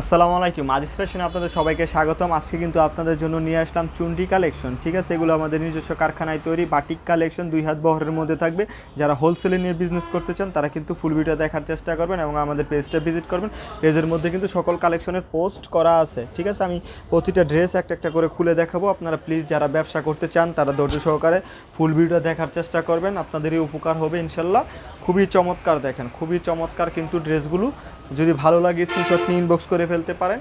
আসসালামু আলাইকুম, আজিজ ফ্যাশনে আপনাদের সবাইকে স্বাগতম। আজকে কিন্তু আপনাদের জন্য নিয়ে আসলাম চুন্ডি কালেকশন, ঠিক আছে? এগুলো আমাদের নিজস্ব কারখানায় তৈরি বাটিক কালেকশন, দুই হাত বহরের মধ্যে থাকবে। যারা হোলসেলে নিয়ে বিজনেস করতে চান, তারা কিন্তু ফুল ভিডিও দেখার চেষ্টা করবেন এবং আমাদের পেজটা ভিজিট করবেন। পেজের মধ্যে কিন্তু সকল কালেকশনের পোস্ট করা আছে, ঠিক আছে? আমি প্রতিটা ড্রেস একটা একটা করে খুলে দেখাবো। আপনারা প্লিজ যারা ব্যবসা করতে চান, তারা ধৈর্য সহকারে ফুল ভিডিও দেখার চেষ্টা করবেন। আপনাদেরই উপকার হবে ইনশাল্লাহ খুবই চমৎকার দেখেন, খুবই চমৎকার কিন্তু ড্রেসগুলো যদি ভালো লাগে স্ক্রিনশট নিয়ে ইনবক্স করে ফেলতে পারেন।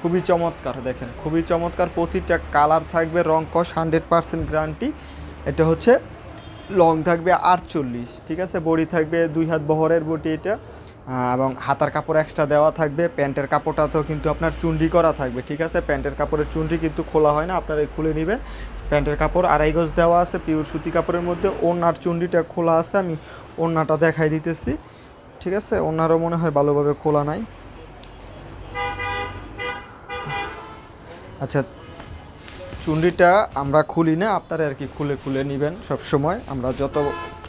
খুবই চমৎকার, দেখেন, খুবই চমৎকার। প্রতিটা কালার থাকবে, রং কস, হান্ড্রেড পার্সেন্ট গ্যারান্টি। এটা হচ্ছে লং থাকবে আটচল্লিশ, ঠিক আছে? বডি থাকবে দুই হাত বহরের বটি এটা। এবং হাতার কাপড় এক্সট্রা দেওয়া থাকবে। প্যান্টের কাপড়টাতেও কিন্তু আপনার চুন্ডি করা থাকবে, ঠিক আছে? প্যান্টের কাপড়ের চুন্ডি কিন্তু খোলা হয় না, আপনারা খুলে নেবেন। প্যান্টের কাপড় আড়াই গজ দেওয়া আছে, পিওর সুতি কাপড়ের মধ্যে। ওনার চুন্ডিটা খোলা আছে, আমি ওনাটা দেখাই দিতেছি, ঠিক আছে? ওনারও মনে হয় ভালোভাবে খোলা নাই। আচ্ছা চুন্ডিটা আমরা খুলি না, আপনারা আর কি খুলে খুলে নেবেন সব সময় আমরা যত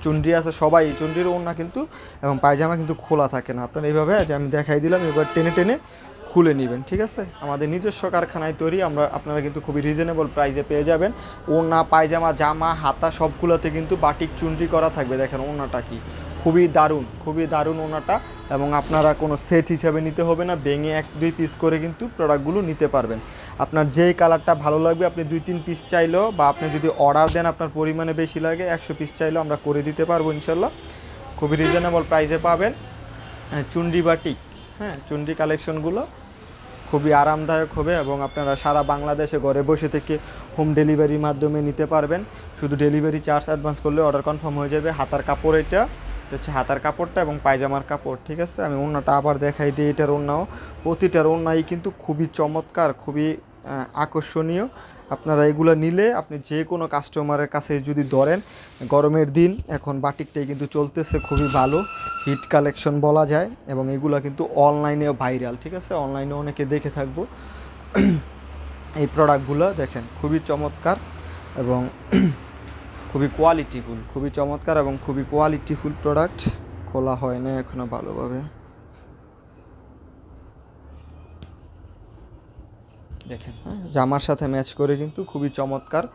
চুন্ডি আছে, সবাই চুন্ডির ওড়না কিন্তু, এবং পায়জামা কিন্তু খোলা থাকে না। আপনারা এইভাবে যে আমি দেখাই দিলাম, এবার টেনে টেনে খুলে নেবেন, ঠিক আছে? আমাদের নিজস্ব কারখানায় তৈরি, আমরা, আপনারা কিন্তু খুবই রিজনেবল প্রাইসে পেয়ে যাবেন। ওনা পায়জামা, জামা, হাতা, সবগুলোতে কিন্তু বাটিক চুন্ডি করা থাকবে। দেখেন, ওড়নাটা কি। খুবই দারুণ খুবই দারুণ ওনাটা এবং আপনারা কোনো সেট হিসাবে নিতে হবে না ভেঙে এক দুই পিস করে কিন্তু প্রোডাক্টগুলো নিতে পারবেন। আপনার যেই কালারটা ভালো লাগবে আপনি দুই তিন পিস চাইলেও বা আপনি যদি অর্ডার দেন আপনার পরিমাণে বেশি লাগে একশো পিস চাইলেও আমরা করে দিতে পারব ইনশাল্লাহ। খুবই রিজনেবল প্রাইসে পাবেন। হ্যাঁ, চুন্ডি বাটিক হ্যাঁ চুন্ডি কালেকশনগুলো খুবই আরামদায়ক হবে এবং আপনারা সারা বাংলাদেশে ঘরে বসে থেকে হোম ডেলিভারির মাধ্যমে নিতে পারবেন। শুধু ডেলিভারি চার্জ অ্যাডভান্স করলে অর্ডার কনফার্ম হয়ে যাবে। হাতার কাপড় এটা এটা হচ্ছে হাতার কাপড়টা এবং পায়জামার কাপড়, ঠিক আছে? আমি ওড়নাটা আবার দেখাই দিই, এটার ওড়নাও। প্রতিটার ওড়নাই কিন্তু খুবই চমৎকার, খুবই আকর্ষণীয়। আপনারা এগুলো নিলে আপনি যে কোনো কাস্টমারের কাছে যদি ধরেন, গরমের দিন এখন বাটিকটাই কিন্তু চলতেছে খুবই ভালো হিট কালেকশন বলা যায়, এবং এগুলো কিন্তু অনলাইনেও ভাইরাল ঠিক আছে? অনলাইনে অনেকে দেখে থাকব। এই প্রোডাক্টগুলো দেখেন, খুবই চমৎকার, এবং খুবই কোয়ালিটিফুল খুবই চমৎকার এবং খুবই কোয়ালিটিফুল প্রোডাক্ট খোলা হয় না এখনও ভালোভাবে। দেখেন হ্যাঁ, জামার সাথে ম্যাচ করে কিন্তু খুবই চমৎকার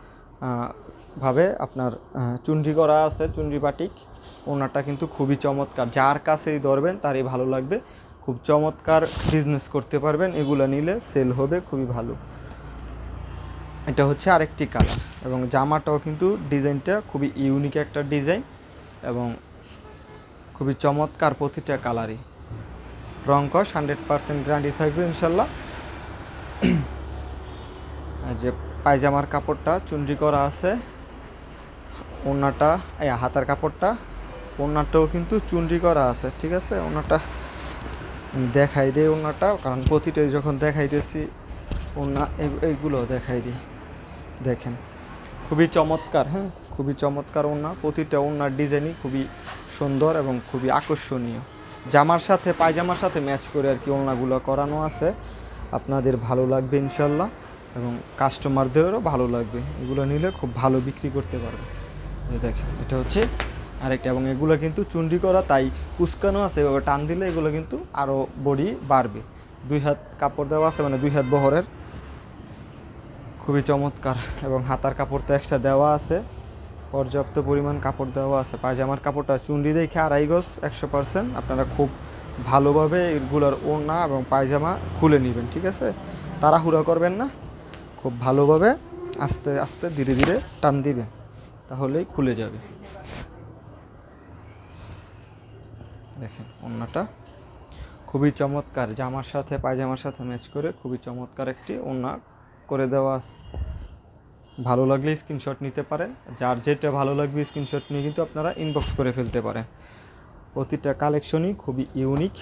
ভাবে আপনার চুন্ডি করা আছে চুন্ডি বাটিক ওনারটা কিন্তু খুবই চমৎকার। যার কাছেই ধরবেন তারই ভালো লাগবে। খুব চমৎকার বিজনেস করতে পারবেন এগুলো নিলে সেল হবে খুবই ভালো। এটা হচ্ছে আরেকটি কালার এবং জামাটাও কিন্তু ডিজাইনটা খুবই ইউনিক একটা ডিজাইন এবং খুবই চমৎকার প্রতিটা কালারই। রং কস হান্ড্রেড পার্সেন্ট গ্যারান্টি থাকবে ইনশাল্লাহ। যে পায়জামার কাপড়টা চুন্ডি করা আছে। ওনাটা এই হাতার কাপড়টা ওনাটাও কিন্তু চুন্ডি করা আছে, ঠিক আছে? ওনাটা দেখাই দিই ওনাটা কারণ প্রতিটাই যখন দেখাইতেছি ওনা এই- এইগুলো দেখাই দিই। দেখেন। খুবই চমৎকার হ্যাঁ? খুবই চমৎকার ওনা প্রতিটা ওনার ডিজাইনই খুবই সুন্দর এবং খুবই আকর্ষণীয়। জামার সাথে, পায়জামার সাথে ম্যাচ করে আর কি ওনাগুলো করানো আছে। আপনাদের ভালো লাগবে ইনশাল্লাহ এবং কাস্টমারদেরও ভালো লাগবে। এগুলো নিলে খুব ভালো বিক্রি করতে পারবে। দেখেন, এটা হচ্ছে আরেকটা এবং এগুলো কিন্তু চুন্ডি করা, তাই কুচকানো আছে, এভাবে টান দিলে এগুলো কিন্তু আরও বডি বাড়বে। দুই হাত কাপড় দেওয়া আছে মানে দুই হাত বহরের খুবই চমৎকার এবং হাতার কাপড় তো এক্সট্রা দেওয়া আছে। পর্যাপ্ত পরিমাণ কাপড় দেওয়া আছে। পায়জামার কাপড়টা চুন্ডি দেখে আড়াই গজ, একশো পার্সেন্ট আপনারা খুব ভালোভাবে এগুলোর ওড়না এবং পায়জামা খুলে নেবেন, ঠিক আছে? তাড়াহুড়া করবেন না। খুব ভালোভাবে আস্তে আস্তে ধীরে ধীরে টান দিবেন। তাহলেই খুলে যাবে। দেখেন, ওড়নাটা খুবই চমৎকার। জামার সাথে, পায়জামার সাথে ম্যাচ করে খুবই চমৎকার একটি ওড়না করে দেওয়া আছে ভালো লাগলে স্ক্রিনশট নিতে পারেন। যার যেটা ভালো লাগবে স্ক্রিনশট নিয়ে কিন্তু আপনারা ইনবক্স করে ফেলতে পারেন। প্রতিটা কালেকশনই খুবই ইউনিক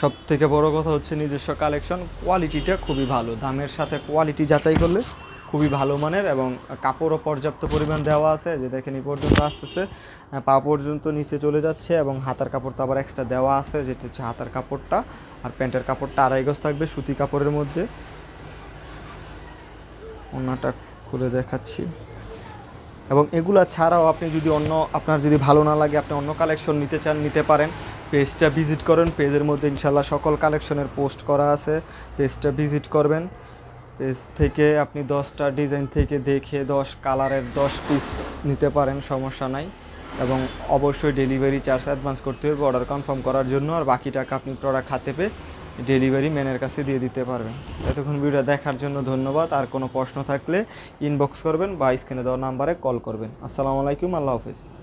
সব থেকে বড় কথা হচ্ছে নিজস্ব কালেকশন কোয়ালিটিটা খুবই ভালো। দামের সাথে কোয়ালিটি যাচাই করলে খুবই ভালো মানের এবং কাপড়ও পর্যাপ্ত পরিমাণ দেওয়া আছে, যে দেখেন এই পর্যন্ত আসতেছে। পা পর্যন্ত নিচে চলে যাচ্ছে এবং হাতার কাপড় তো আবার এক্সট্রা দেওয়া আছে, যেটা হচ্ছে হাতার কাপড়টা আর প্যান্টের কাপড়টা আড়াই গজ থাকবে সুতি কাপড়ের মধ্যে। ওনাটা খুলে দেখাচ্ছি। এবং এগুলা ছাড়াও আপনি যদি অন্য, আপনার যদি ভালো না লাগে, আপনি অন্য কালেকশন নিতে চান, নিতে পারেন। পেজটা ভিজিট করেন, পেজের মধ্যে ইনশাল্লাহ সকল কালেকশনের পোস্ট করা আছে, পেজটা ভিজিট করবেন। পেজ থেকে আপনি দশটা ডিজাইন থেকে দেখে দশ কালারের দশ পিস নিতে পারেন, সমস্যা নাই। এবং অবশ্যই ডেলিভারি চার্জ অ্যাডভান্স করতে হবে অর্ডার কনফার্ম করার জন্য, আর বাকি টাকা আপনি প্রোডাক্ট হাতে পেয়ে ডেলিভারি ম্যানের কাছে দিয়ে দিতে পারবেন। এতক্ষণ ভিডিও দেখার জন্য ধন্যবাদ। আর কোনো প্রশ্ন থাকলে ইনবক্স করবেন বা স্ক্রিনে দেওয়া নাম্বারে কল করবেন। আসসালামু আলাইকুম, আল্লাহ হাফিজ।